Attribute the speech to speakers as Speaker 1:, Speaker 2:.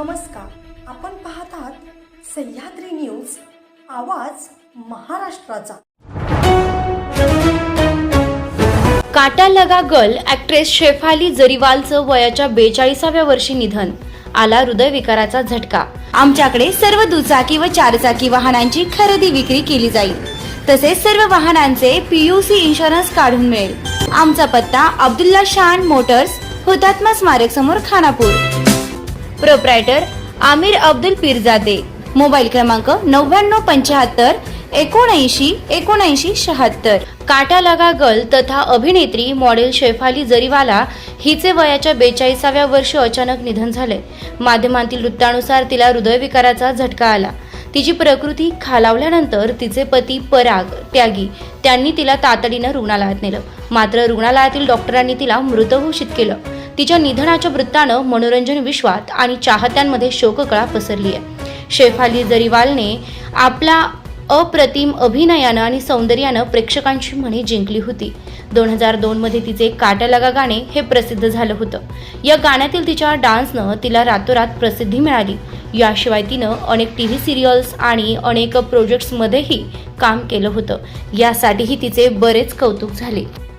Speaker 1: नमस्कार. आपण पाहत आहात सह्याद्री न्यूज आवाज महाराष्ट्राचा.
Speaker 2: काटा लगा गर्ल ॲक्ट्रेस शेफाली जरीवालचं वयाच्या बेचाळीसाव्या वर्षी निधन. आला हृदयविकाराचा झटका. आमच्याकडे सर्व दुचाकी व चारचाकी वाहनांची खरेदी विक्री केली जाईल. तसेच सर्व वाहनांचे पीयूसी इन्शुरन्स काढून मिळेल. आमचा पत्ता अब्दुल्ला शान मोटर्स हुतात्मा स्मारक समोर खानापूर. प्रोप्रायटर आमिर अब्दुल पीरजादे. मोबाईल क्रमांक नव्याण्णव पंच्याहत्तर एकोणऐंशी एकोणऐंशी शहात्तर. काटा लगा गर्ल तथा अभिनेत्री मॉडेल शेफाली जरीवाला हिचे वयाच्या बेचाळीसाव्या वर्षी अचानक निधन झाले. माध्यमांतील वृत्तानुसार तिला हृदयविकाराचा झटका आला. तिची प्रकृती खालावल्यानंतर तिचे पती पराग त्यागी त्यांनी तिला तातडीनं रुग्णालयात नेलं. मात्र रुग्णालयातील डॉक्टरांनी तिला मृत घोषित केलं. तिच्या निधनाच्या वृत्तानं मनोरंजन विश्वात आणि चाहत्यांमध्ये शोककळा पसरली आहे शेफाली जरीवालने आपला अप्रतिम अभिनयानं आणि सौंदर्यानं प्रेक्षकांची मने जिंकली होती. दोन हजार दोनमध्ये तिचे काटा लगा गाणे हे प्रसिद्ध झालं होतं. या गाण्यातील तिच्या डान्सनं तिला रातोरात प्रसिद्धी मिळाली. याशिवाय तिनं अनेक टी व्ही सिरियल्स आणि अनेक प्रोजेक्ट्समध्येही काम केलं होतं. यासाठीही तिचे बरेच कौतुक झाले.